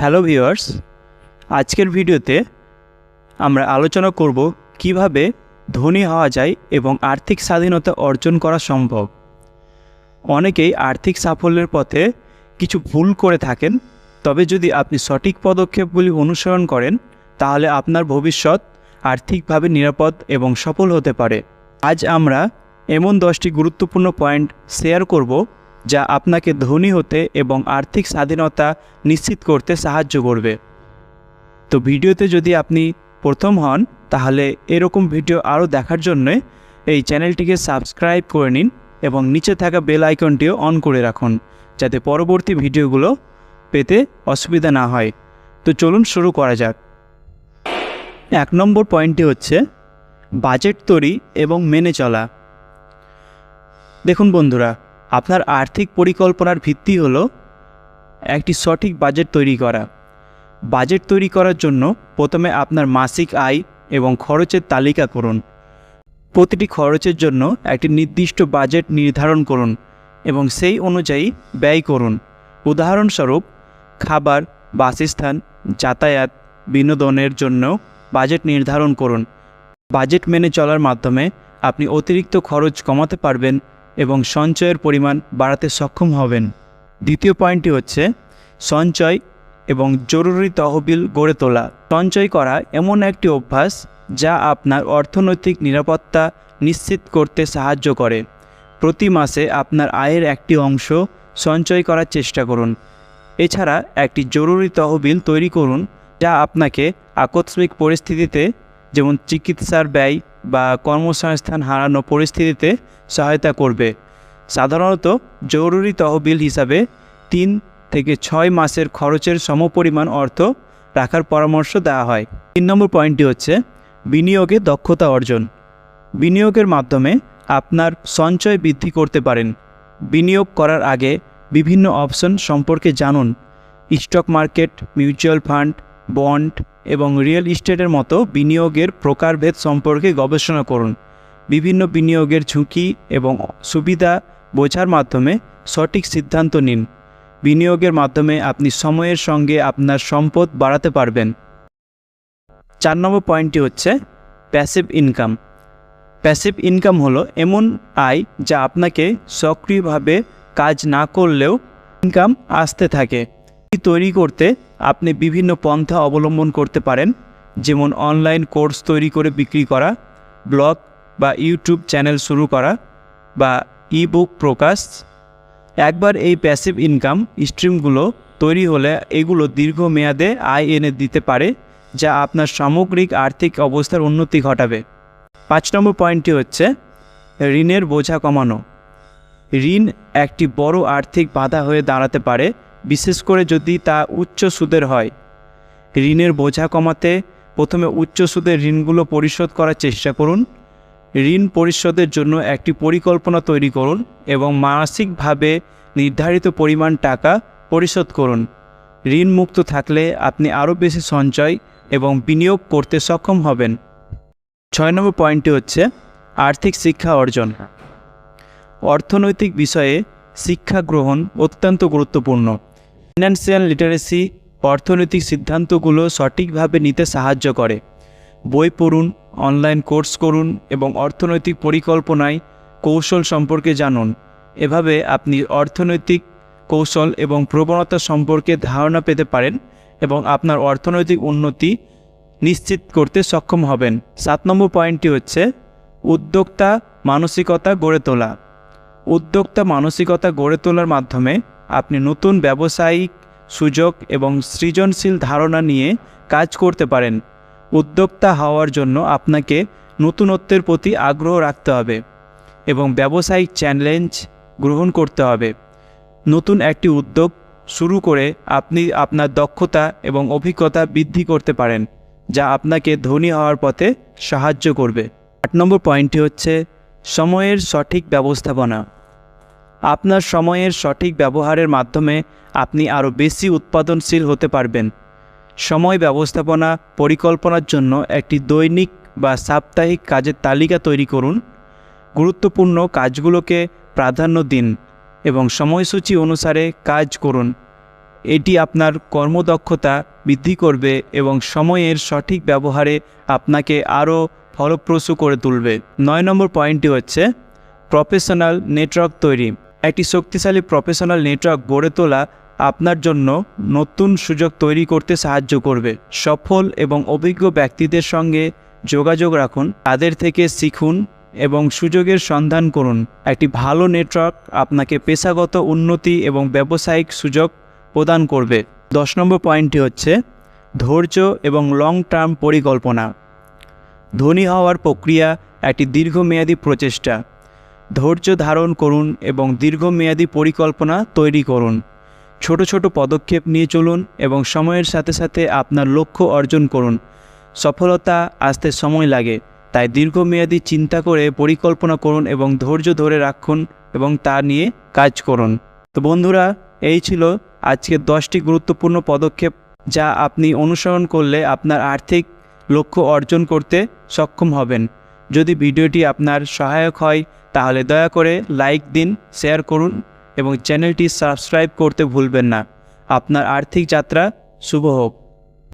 Hello viewers, আজকের ভিডিওতে আমরা আলোচনা করব কীভাবে ধনী হওয়া যায় এবং আর্থিক স্বাধীনতা অর্জন করা সম্ভব। অনেকেই আর্থিক সাফল্যের পথে কিছু ভুল করে থাকেন, তবে যদি আপনি সঠিক পদক্ষেপগুলি অনুসরণ করেন, তাহলে আপনার ভবিষ্যৎ আর্থিকভাবে নিরাপদ এবং সফল হতে পারে। আজ আমরা এমন দশটি গুরুত্বপূর্ণ পয়েন্ট শেয়ার করব যা আপনাকে ধনী হতে এবং আর্থিক স্বাধীনতা নিশ্চিত করতে সাহায্য করবে। তো ভিডিওতে যদি আপনি প্রথম হন, তাহলে এরকম ভিডিও আরও দেখার জন্যে এই চ্যানেলটিকে সাবস্ক্রাইব করে নিন এবং নিচে থাকা বেল আইকনটিও অন করে রাখুন, যাতে পরবর্তী ভিডিওগুলো পেতে অসুবিধা না হয়। তো চলুন শুরু করা যাক। এক নম্বর পয়েন্টটি হচ্ছে বাজেট তৈরি এবং মেনে চলা। দেখুন বন্ধুরা আপনার আর্থিক পরিকল্পনার ভিত্তি হল একটি সঠিক বাজেট তৈরি করা। বাজেট তৈরি করার জন্য প্রথমে আপনার মাসিক আয় এবং খরচের তালিকা করুন। প্রতিটি খরচের জন্য একটি নির্দিষ্ট বাজেট নির্ধারণ করুন এবং সেই অনুযায়ী ব্যয় করুন। উদাহরণস্বরূপ, খাবার, বাসস্থান, যাতায়াত, বিনোদনের জন্য বাজেট নির্ধারণ করুন। বাজেট মেনে চলার মাধ্যমে আপনি অতিরিক্ত খরচ কমাতে পারবেন এবং সঞ্চয়ের পরিমাণ বাড়াতে সক্ষম হবেন। দ্বিতীয় পয়েন্টটি হচ্ছে সঞ্চয় এবং জরুরি তহবিল গড়ে তোলা। সঞ্চয় করা এমন একটি অভ্যাস যা আপনার অর্থনৈতিক নিরাপত্তা নিশ্চিত করতে সাহায্য করে। প্রতি মাসে আপনার আয়ের একটি অংশ সঞ্চয় করার চেষ্টা করুন। এছাড়া একটি জরুরি তহবিল তৈরি করুন যা আপনাকে আকস্মিক পরিস্থিতিতে, যেমন চিকিৎসার ব্যয় বা কর্মসংস্থান হারানো পরিস্থিতিতে সহায়তা করবে। সাধারণত জরুরি তহবিল হিসাবে তিন থেকে ছয় মাসের খরচের সমপরিমাণ অর্থ রাখার পরামর্শ দেওয়া হয়। তিন নম্বর পয়েন্টটি হচ্ছে বিনিয়োগে দক্ষতা অর্জন। বিনিয়োগের মাধ্যমে আপনার সঞ্চয় বৃদ্ধি করতে পারেন। বিনিয়োগ করার আগে বিভিন্ন অপশন সম্পর্কে জানুন। Stock market, mutual fund bond এবং রিয়েল ইস্টেটের মতো বিনিয়োগের প্রকারভেদ সম্পর্কে গবেষণা করুন। বিভিন্ন বিনিয়োগের ঝুঁকি এবং সুবিধা বোঝার মাধ্যমে সঠিক সিদ্ধান্ত নিন। বিনিয়োগের মাধ্যমে আপনি সময়ের সঙ্গে আপনার সম্পদ বাড়াতে পারবেন। চার নম্বর পয়েন্টটি হচ্ছে প্যাসিভ ইনকাম। প্যাসিভ ইনকাম হলো এমন আয় যা আপনাকে সক্রিয়ভাবে কাজ না করলেও ইনকাম আসতে থাকে। তৈরি করতে আপনি বিভিন্ন পন্থা অবলম্বন করতে পারেন, যেমন অনলাইন কোর্স তৈরি করে বিক্রি করা ব্লগ বা ইউটিউব চ্যানেল শুরু করা বা ই বুক প্রকাশ। একবার এই প্যাসিভ ইনকাম স্ট্রিমগুলো তৈরি হলে এগুলো দীর্ঘমেয়াদে আয় এনে দিতে পারে, যা আপনার সামগ্রিক আর্থিক অবস্থার উন্নতি ঘটাবে। পাঁচ নম্বর পয়েন্টটি হচ্ছে ঋণের বোঝা কমানো। ঋণ একটি বড় আর্থিক বাধা হয়ে দাঁড়াতে পারে বিশেষ করে যদি তা উচ্চ সুদের হয়। ঋণের বোঝা কমাতে প্রথমে উচ্চ সুদের ঋণগুলো পরিশোধ করার চেষ্টা করুন। ঋণ পরিশোধের জন্য একটি পরিকল্পনা তৈরি করুন এবং মাসিকভাবে নির্ধারিত পরিমাণ টাকা পরিশোধ করুন। ঋণ মুক্ত থাকলে আপনি আরও বেশি সঞ্চয় এবং বিনিয়োগ করতে সক্ষম হবেন। ছয় নম্বর পয়েন্টটি হচ্ছে আর্থিক শিক্ষা অর্জন। অর্থনৈতিক বিষয়ে শিক্ষা গ্রহণ অত্যন্ত গুরুত্বপূর্ণ। ফিনান্সিয়াল লিটারেসি অর্থনৈতিক সিদ্ধান্তগুলো সঠিকভাবে নিতে সাহায্য করে। বই পড়ুন অনলাইন কোর্স করুন এবং অর্থনৈতিক পরিকল্পনায় কৌশল সম্পর্কে জানুন। এভাবে আপনি অর্থনৈতিক কৌশল এবং প্রবণতা সম্পর্কে ধারণা পেতে পারেন এবং আপনার অর্থনৈতিক উন্নতি নিশ্চিত করতে সক্ষম হবেন। সাত নম্বর পয়েন্টটি হচ্ছে, উদ্যোক্তা মানসিকতা গড়ে তোলা। উদ্যোক্তা মানসিকতা গড়ে তোলার মাধ্যমে আপনি নতুন ব্যবসায়িক সুযোগ এবং সৃজনশীল ধারণা নিয়ে কাজ করতে পারেন। উদ্যোক্তা হওয়ার জন্য আপনাকে নতুনত্বের প্রতি আগ্রহ রাখতে হবে এবং ব্যবসায়িক চ্যালেঞ্জ গ্রহণ করতে হবে। নতুন একটি উদ্যোগ শুরু করে আপনি আপনার দক্ষতা এবং অভিজ্ঞতা বৃদ্ধি করতে পারেন, যা আপনাকে ধনী হওয়ার পথে সাহায্য করবে। আট নম্বর পয়েন্টটি হচ্ছে সময়ের সঠিক ব্যবস্থাপনা। আপনার সময়ের সঠিক ব্যবহারের মাধ্যমে আপনি আরও বেশি উৎপাদনশীল হতে পারবেন। সময় ব্যবস্থাপনা পরিকল্পনার জন্য একটি দৈনিক বা সাপ্তাহিক কাজের তালিকা তৈরি করুন। গুরুত্বপূর্ণ কাজগুলোকে প্রাধান্য দিন এবং সময়সূচি অনুসারে কাজ করুন। এটি আপনার কর্মদক্ষতা বৃদ্ধি করবে এবং সময়ের সঠিক ব্যবহারে আপনাকে আরও ফলপ্রসূ করে তুলবে। নয় নম্বর পয়েন্টটি হচ্ছে প্রফেশনাল নেটওয়ার্ক তৈরি। একটি শক্তিশালী প্রফেশনাল নেটওয়ার্ক গড়ে তোলা আপনার জন্য নতুন সুযোগ তৈরি করতে সাহায্য করবে। সফল এবং অভিজ্ঞ ব্যক্তিদের সঙ্গে যোগাযোগ রাখুন, তাদের থেকে শিখুন এবং সুযোগের সন্ধান করুন। একটি ভালো নেটওয়ার্ক আপনাকে পেশাগত উন্নতি এবং ব্যবসায়িক সুযোগ প্রদান করবে। দশ নম্বর পয়েন্টটি হচ্ছে ধৈর্য এবং লং টার্ম পরিকল্পনা। ধনী হওয়ার প্রক্রিয়া একটি দীর্ঘমেয়াদী প্রচেষ্টা। ধৈর্য ধারণ করুন এবং দীর্ঘমেয়াদী পরিকল্পনা তৈরি করুন। ছোট ছোট পদক্ষেপ নিয়ে চলুন এবং সময়ের সাথে সাথে আপনার লক্ষ্য অর্জন করুন। সফলতা আসতে সময় লাগে, তাই দীর্ঘমেয়াদী চিন্তা করে পরিকল্পনা করুন এবং ধৈর্য ধরে রাখুন এবং তা নিয়ে কাজ করুন। তো বন্ধুরা, এই ছিল আজকের দশটি গুরুত্বপূর্ণ পদক্ষেপ যা আপনি অনুসরণ করলে আপনার আর্থিক লক্ষ্য অর্জন করতে সক্ষম হবেন। যদি ভিডিওটি আপনার সহায়ক হয়, তাহলে দয়া করে লাইক দিন, শেয়ার করুন এবং চ্যানেলটি সাবস্ক্রাইব করতে ভুলবেন না। আপনার আর্থিক যাত্রা শুভ হোক।